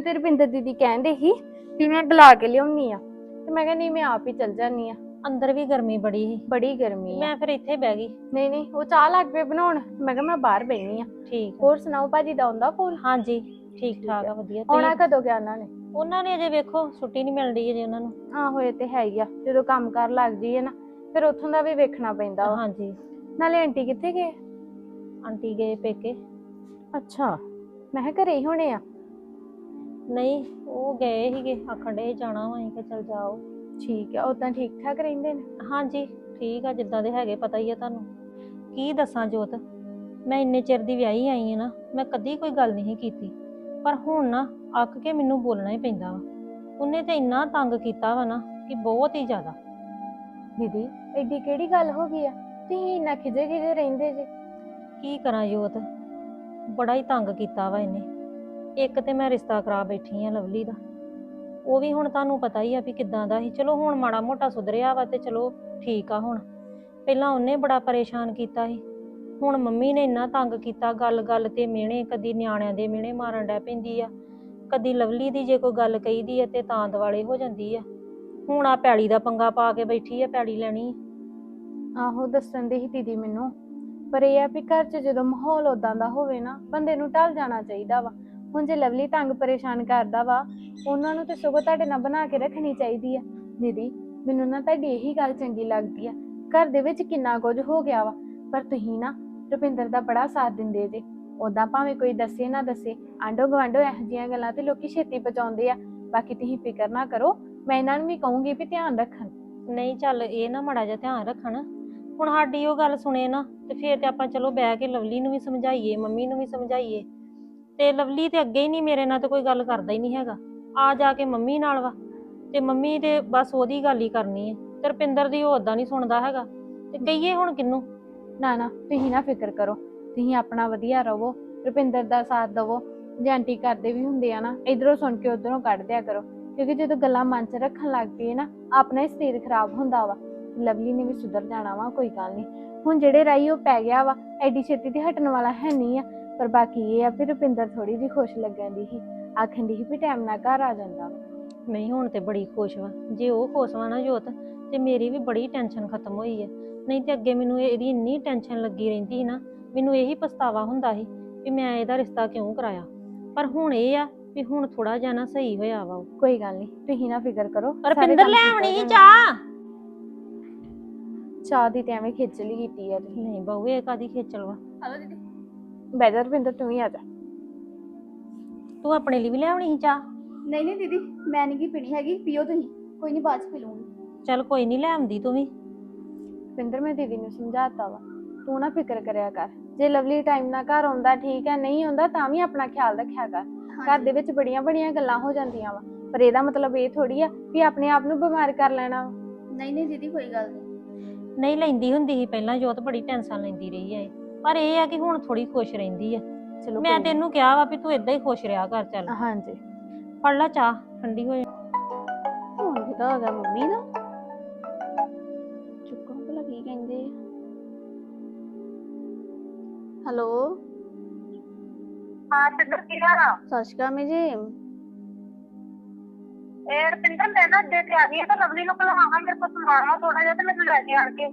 ਤੇ ਰਵਿੰਦਰ ਦੀਦੀ ਕਹਿੰਦੇ ਸੀ ਕਿ ਮੈਂ ਬੁਲਾ ਕੇ ਲਿਆਉਣੀ ਆ। ਤੇ ਮੈਂ ਕਿਹਾ ਨਹੀਂ ਮੈਂ ਆਪ ਹੀ ਚੱਲ ਜਾਨੀ ਆ। ਅੰਦਰ ਵੀ ਗਰਮੀ ਬੜੀ ਸੀ। ਬੜੀ ਗਰਮੀ ਆ। ਮੈਂ ਫਿਰ ਇੱਥੇ ਬਹਿ ਗਈ। ਨਹੀਂ ਨਹੀਂ ਉਹ ਚਾਹ ਲੱਗ ਪਏ ਬਣਾਉਣ। ਮੈਂ ਕਿਹਾ ਮੈਂ ਬਾਹਰ ਬੈਣੀ ਆ। ਠੀਕ। ਹੋਰ ਸੁਣਾਓ ਭਾਜੀ ਦਾ ਆਉਂਦਾ ਫੋਨ ਹਾਂਜੀ ਠੀਕ ਠਾਕ ਆ। ਵਧੀਆ। ਆਉਣਾ ਤੁਸੀਂ- ਕਦੋਂ ਗਿਆ ਉਹਨਾਂ ਨੇ? ਉਹਨਾਂ ਨੇ ਅਜੇ ਵੇਖੋ ਛੁੱਟੀ ਨਹੀਂ ਮਿਲਦੀ ਅਜੇ ਉਹਨਾਂ ਨੂੰ। ਆਹੋ ਇਹ ਤੇ ਹੈ ਹੀ ਆ। ਜਦੋਂ ਕੰਮ ਕਰ ਲੱਗ ਜਾਈਏ ਨਾ ਫਿਰ ਉੱਥੋਂ ਦਾ ਵੀ ਵੇਖਣਾ ਪੈਂਦਾ ਵਾ। ਹਾਂਜੀ। ਨਾਲੇ ਆਂਟੀ ਕਿੱਥੇ ਗਏ? ਆਂਟੀ ਗਏ ਪੇਕੇ। ਅੱਛਾ। ਮੈਂ ਕਿਹਾ ਘਰੇ ਹੀ ਹੋਣੇ ਆ? ਨਹੀਂ ਉਹ ਗਏ ਸੀਗੇ ਆਖਣ ਡੇ ਜਾਣਾ ਵਾ ਅਸੀਂ ਕਿ ਚਲ ਜਾਓ। ਠੀਕ ਆ ਉਦਾਂ ਠੀਕ ਠਾਕ ਰਹਿੰਦੇ ਨੇ? ਹਾਂਜੀ ਠੀਕ ਆ ਜਿੱਦਾਂ ਦੇ ਹੈਗੇ ਪਤਾ ਹੀ ਆ ਤੁਹਾਨੂੰ। ਕੀ ਦੱਸਾਂ ਜੋਤ ਮੈਂ ਇੰਨੇ ਚਿਰ ਦੀ ਵਿਆਹੀ ਆਈ ਆ ਨਾ ਮੈਂ ਕਦੀ ਕੋਈ ਗੱਲ ਨਹੀਂ ਕੀਤੀ। ਪਰ ਹੁਣ ਨਾ ਅੱਕ ਕੇ ਮੈਨੂੰ ਬੋਲਣਾ ਹੀ ਪੈਂਦਾ ਵਾ। ਉਹਨੇ ਤੇ ਇੰਨਾ ਤੰਗ ਕੀਤਾ ਵਾ ਨਾ ਕਿ ਬਹੁਤ ਹੀ ਜ਼ਿਆਦਾ। ਦੀਦੀ ਐਡੀ ਕਿਹੜੀ ਗੱਲ ਹੋ ਗਈ ਆ? ਤੁਸੀਂ ਇੰਨਾ ਖਿਜੇ ਖਿਜੇ ਰਹਿੰਦੇ ਜੇ। ਕੀ ਕਰਾਂ ਜੋਤ ਬੜਾ ਹੀ ਤੰਗ ਕੀਤਾ ਵਾ ਇਹਨੇ। ਇੱਕ ਤੇ ਮੈਂ ਰਿਸ਼ਤਾ ਕਰਾ ਬੈਠੀ ਆ ਲਵਲੀ ਦਾ। ਉਹ ਵੀ ਹੁਣ ਤੁਹਾਨੂੰ ਪਤਾ ਹੀ ਆ ਵੀ ਕਿੱਦਾਂ ਦਾ ਸੀ। ਚਲੋ ਹੁਣ ਮਾੜਾ ਮੋਟਾ ਸੁਧਰਿਆ ਵਾ ਤੇ ਚਲੋ ਠੀਕ ਆ ਹੁਣ। ਪਹਿਲਾਂ ਉਹਨੇ ਬੜਾ ਪਰੇਸ਼ਾਨ ਕੀਤਾ ਸੀ। ਹੁਣ ਮੰਮੀ ਨੇ ਇੰਨਾ ਤੰਗ ਕੀਤਾ, ਗੱਲ-ਗੱਲ ਤੇ ਮਿਹਣੇ, ਕਦੀ ਨਿਆਣਿਆਂ ਦੇ ਮਿਹਣੇ ਮਾਰਨ ਡੈ ਪੈਂਦੀ ਆ। ਕਦੀ ਲਵਲੀ ਦੀ ਜੇ ਕੋਈ ਗੱਲ ਕਹੀਦੀ ਆ ਤੇ ਤਾਂ ਦਿਵਾਲੇ ਹੋ ਜਾਂਦੀ ਆ। ਹੁਣ ਆ ਪੈਲੀ ਦਾ ਪੰਗਾ ਪਾ ਕੇ ਬੈਠੀ ਆ, ਪੈਲੀ ਲੈਣੀ ਆਹੋ, ਦੱਸਣ ਦੀ ਹੀ ਦੀਦੀ ਮੈਨੂੰ। ਪਰ ਇਹ ਆ ਵੀ ਘਰ 'ਚ ਜਦੋਂ ਮਾਹੌਲ ਉਦਾਂ ਦਾ ਹੋਵੇ ਨਾ, ਬੰਦੇ ਨੂੰ ਢਲ ਜਾਣਾ ਚਾਹੀਦਾ ਵਾ। ਹੁਣ ਜੇ ਲਵਲੀ ਤੰਗ ਪਰੇਸ਼ਾਨ ਕਰਦਾ ਵਾ, ਉਹਨਾਂ ਨੂੰ ਤੇ ਸਗੋਂ ਤੁਹਾਡੇ ਨਾਲ ਬਣਾ ਕੇ ਰੱਖਣੀ ਚਾਹੀਦੀ ਆ। ਦੀਦੀ, ਮੈਨੂੰ ਨਾ ਤੁਹਾਡੀ ਇਹੀ ਗੱਲ ਚੰਗੀ ਲੱਗਦੀ ਆ। ਘਰ ਦੇ ਵਿੱਚ ਕਿੰਨਾ ਕੁਝ ਹੋ ਗਿਆ ਵਾ, ਪਰ ਤੁਸੀਂ ਨਾ ਰੁਪਿੰਦਰ ਦਾ ਬੜਾ ਸਾਥ ਦਿੰਦੇ ਜੇ। ਉਦਾਂ ਭਾਵੇਂ ਕੋਈ ਦੱਸੇ ਨਾ ਦੱਸੇ ਆਂਡੋ ਗਵਾਂਡੋ ਇਹੋ ਜਿਹੀਆਂ ਗੱਲਾਂ ਤੇ ਲੋਕੀ ਛੇਤੀ ਪਹੁੰਚਾਉਂਦੇ ਆ। ਬਾਕੀ ਤੁਸੀਂ ਫਿਕਰ ਨਾ ਕਰੋ, ਮੈਂ ਇਹਨਾਂ ਨੂੰ ਵੀ ਕਹੂੰਗੀ ਵੀ ਧਿਆਨ ਰੱਖਣ। ਨਹੀਂ ਚੱਲ, ਇਹ ਨਾ ਮੜਾ ਜਿਹਾ ਧਿਆਨ ਰੱਖਣ। ਹੁਣ ਸਾਡੀ ਉਹ ਗੱਲ ਸੁਣੇ ਨਾ, ਤੇ ਫੇਰ ਤੇ ਆਪਾਂ ਚਲੋ ਬਹਿ ਕੇ ਲਵਲੀ ਨੂੰ ਵੀ ਸਮਝਾਈਏ, ਮੰਮੀ ਨੂੰ ਵੀ ਸਮਝਾਈਏ। ਤੇ ਲਵਲੀ ਤੇ ਅੱਗੇ ਹੀ ਨਹੀਂ, ਮੇਰੇ ਨਾਲ ਤੇ ਕੋਈ ਗੱਲ ਕਰਦਾ ਹੀ ਨਹੀਂ ਹੈਗਾ। ਆ ਜਾ ਕੇ ਮੰਮੀ ਨਾਲ ਵਾ, ਤੇ ਮੰਮੀ ਤੇ ਬਸ ਉਹਦੀ ਗੱਲ ਹੀ ਕਰਨੀ ਹੈ। ਤੇ ਰੁਪਿੰਦਰ ਦੀ ਉਹ ਓਦਾਂ ਨਹੀਂ ਸੁਣਦਾ ਹੈਗਾ। ਤੇ ਕਹੀਏ ਹੁਣ ਕਿੰਨੂੰ ਨਾ ਨਾ, ਤੁਸੀਂ ਨਾ ਫਿਕਰ ਕਰੋ। ਤੁਸੀਂ ਆਪਣਾ ਵਧੀਆ ਰਹੋ, ਰੁਪਿੰਦਰ ਦਾ ਸਾਥ ਦਵੋ। ਜੇ ਆਂਟੀ ਕਰਦੇ ਵੀ ਹੁੰਦੇ ਆ ਨਾ, ਇਧਰੋਂ ਸੁਣ ਕੇ ਉਧਰੋਂ ਕੱਢ ਦਿਆ ਕਰੋ। ਕਿਉਂਕਿ ਜਦੋਂ ਗੱਲਾਂ ਮਨ 'ਚ ਰੱਖਣ ਲੱਗ ਪਈਏ ਨਾ, ਆਪਣਾ ਹੀ ਸਰੀਰ ਖਰਾਬ ਹੁੰਦਾ ਵਾ। ਲਵਲੀ ਨੇ ਵੀ ਸੁਧਰ ਜਾਣਾ ਵਾ, ਕੋਈ ਗੱਲ ਨਹੀਂ। ਹੁਣ ਜਿਹੜੇ ਰਾਈ ਉਹ ਪੈ ਗਿਆ ਵਾ, ਐਡੀ ਛੇਤੀ ਤੇ ਹਟਣ ਵਾਲਾ ਹੈ ਨਹੀਂ ਆ। ਪਰ ਬਾਕੀ ਇਹ ਆ ਵੀ ਰੁਪਿੰਦਰ ਥੋੜੀ ਜਿਹੀ ਖੁਸ਼ ਲੱਗਣ ਦੀ ਸੀ। ਆਖਣ ਦੀ ਸੀ ਵੀ ਟਾਈਮ ਨਾਲ ਘਰ ਆ ਜਾਂਦਾ। ਵਾ ਨਹੀਂ ਹੁਣ ਤੇ ਬੜੀ ਖੁਸ਼ ਵਾ। ਜੇ ਉਹ ਖੁਸ਼ ਵਾ ਨਾ ਜੋਤ ਤੇ ਮੇਰੀ ਵੀ ਬੜੀ ਟੈਨਸ਼ਨ ਖਤਮ ਹੋਈ ਹੈ ਨਹੀਂ ਤੇ ਅੱਗੇ ਮੈਨੂੰ ਇਹਦੀ ਇੰਨੀ ਟੈਨਸ਼ਨ ਲੱਗੀ ਰਹਿੰਦੀ ਸੀ ਨਾ ਮੈਨੂੰ ਇਹੀ ਪਛਤਾਵਾ ਹੁੰਦਾ ਸੀ ਵੀ ਮੈਂ ਇਹਦਾ ਰਿਸ਼ਤਾ ਕਿਉਂ ਕਰਾਇਆ। ਪਰ ਹੁਣ ਇਹ ਆ ਵੀ ਹੁਣ ਥੋੜਾ ਜਿਹਾ ਨਾ ਸਹੀ ਹੋਇਆ ਵਾ ਉਹ। ਕੋਈ ਗੱਲ ਨਹੀਂ ਤੁਸੀਂ ਨਾ ਫਿਕਰ ਕਰੋ ਸਾਰੇ ਰਪਿੰਦਰ ਕੰਮ ਲੈ ਠੀਕ ਹੋ ਆਉਣੀ ਸੀ। ਚਾਹ? ਚਾਹ ਦੀ ਤੇ ਐਵੇਂ ਖੇਚਲੀ ਕੀਤੀ ਆ ਤੁਸੀਂ। ਨਹੀਂ ਬਹੂ ਇਹ ਕਾਦੀ ਖੇਚਲ ਵਾ? ਹਲੋ ਦੀਦੀ। ਬਹਿ ਜਾ ਰੁਪਿੰਦਰ ਤੂੰ ਵੀ ਆ ਜਾ। ਤੂੰ ਆਪਣੇ ਲਈ ਵੀ ਲੈ ਆਉਣੀ ਸੀ ਚਾਹ? ਨਹੀਂ ਨਹੀਂ ਦੀਦੀ ਮੈਂ ਨਹੀਂ ਕੀ ਪੀਣੀ ਹੈਗੀ ਪੀਓ ਤੁਸੀਂ ਕੋਈ ਨਹੀਂ ਬਾਅਦ ਚ ਪੀ ਲੂੰਗੀ ਚੱਲ ਕੋਈ ਨਹੀਂ ਲੈ ਆਉਂਦੀ ਤੂੰ ਵੀ। ਪਿੰਦਰ ਮੈਂ ਦੀਦੀ ਨੂੰ ਸਮਝਾਤਾ ਵਾ। ਤੂੰ ਨਾ ਫਿਕਰ ਕਰਿਆ ਕਰ। ਜੇ ਲਵਲੀ ਟਾਈਮ ਨਾਲ ਘਰ ਆਉਂਦਾ ਠੀਕ ਹੈ ਨਹੀਂ ਆਉਂਦਾ ਤਾਂ ਵੀ ਆਪਣਾ ਖਿਆਲ ਰੱਖਿਆ ਕਰ। ਘਰ ਦੇ ਵਿੱਚ ਬੜੀਆਂ ਬੜੀਆਂ ਗੱਲਾਂ ਹੋ ਜਾਂਦੀਆਂ ਵਾ। ਪਰ ਇਹਦਾ ਮਤਲਬ ਇਹ ਥੋੜੀ ਆ ਵੀ ਆਪਣੇ ਆਪ ਨੂੰ ਬਿਮਾਰ ਕਰ ਲੈਣਾ ਵਾ। ਨਹੀਂ ਨਹੀਂ ਦੀਦੀ ਕੋਈ ਗੱਲ ਨਹੀਂ। ਨਹੀਂ ਲੈਂਦੀ ਹੁੰਦੀ ਸੀ ਪਹਿਲਾਂ ਜੋਤ ਬੜੀ ਟੈਨਸ਼ਨ ਲੈਂਦੀ ਰਹੀ ਹੈ ਪਰ ਇਹ ਆ ਕਿ ਹੁਣ ਥੋੜੀ ਖੁਸ਼ ਰਹਿੰਦੀ ਆ। ਚਲੋ ਮੈਂ ਕੋਈ। ਤੈਨੂੰ ਕਿਹਾ ਵਾ ਵੀ ਤੂੰ ਇਦਾਂ ਹੀ ਖੁਸ਼ ਰਿਹਾ ਕਰ ਚੱਲ। ਹਾਂਜੀ। ਫੜ ਲੈ ਚਾਹ ਠੰਡੀ ਹੋ ਜਾ। ਹੁਣ ਕਿਦਾ ਹੋ ਗਿਆ ਮੰਮੀ ਦਾ? ਚੁੱਕੋ ਭਲਾ ਕੀ ਕਹਿੰਦੇ ਹੈਲੋ? ਹਾਂ ਸਿੱਧਰ ਕੀ ਹਾਲ ਆ ਸਤਿ ਸ਼੍ਰੀ ਅਕਾਲ ਮੀ ਜੀ। ਇਹ ਰਪਿੰਦਰ ਮੈਂ ਨਾ ਅੱਡੇ ਤੇ ਆ ਗਈ ਆ ਤਾਂ ਲਵਲੀ ਨੂੰ ਬੁਲਾਵਾਂਗਾ ਮੇਰੇ ਕੋਲ ਸਮਾਨ ਆ ਥੋੜਾ ਜਿਹਾ ਤੇ ਮੈਨੂੰ ਲੈ ਕੇ ਆਣ ਕੇ।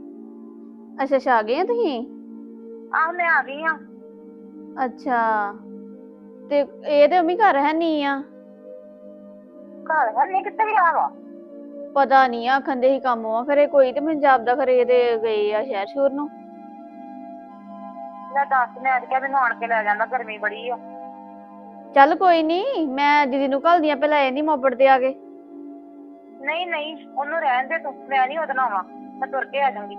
ਅੱਛਾ ਅੱਛਾ ਆ ਗਏ ਆ ਤੁਸੀਂ? ਆਹ ਮੈਂ ਆ ਗਈ ਆ। ਅੱਛਾ। ਤੇ ਇਹ ਤੇ ਮੰਮੀ ਘਰ ਹੈ ਨਹੀਂ ਆ? ਘਰ ਹੈ ਨਹੀਂ ਕਿੱਥੇ ਗਿਆ ਵਾ? ਪਤਾ ਨਹੀਂ ਆ ਖੰਦੇ ਹੀ ਕੰਮ ਆ ਖਰੇ ਕੋਈ ਤੇ ਪੰਜਾਬ ਦਾ ਖਰੇ ਇਹਦੇ ਗਏ ਆ ਸ਼ਹਿਰ ਸ਼ੂਰ ਨੂੰ। ਮੈਂ ਦੱਸ ਮੈਂ ਅੱਜ ਕਿਹਾ ਮੈਨੂੰ ਆਣ ਕੇ ਲੈ ਜਾਂਦਾ ਗਰਮੀ ਬੜੀ ਆ। ਚੱਲ ਕੋਈ ਨਹੀਂ ਮੈਂ ਦੀਦੀ ਨੂੰ ਘੱਲਦੀ ਆ ਪਹਿਲਾਂ ਇਹ ਨਹੀਂ ਮੋਬੜ ਤੇ ਆ ਗਏ ਨਹੀਂ ਨਹੀਂ ਉਹਨੂੰ ਰਹਿਣ ਦੇ ਤੂੰ ਮੈਂ ਨਹੀਂ ਉਹਦੇ ਨਾਲ ਆਵਾਂ ਮੈਂ ਤੁਰ ਕੇ ਆ ਜਾਵਾਂਗੀ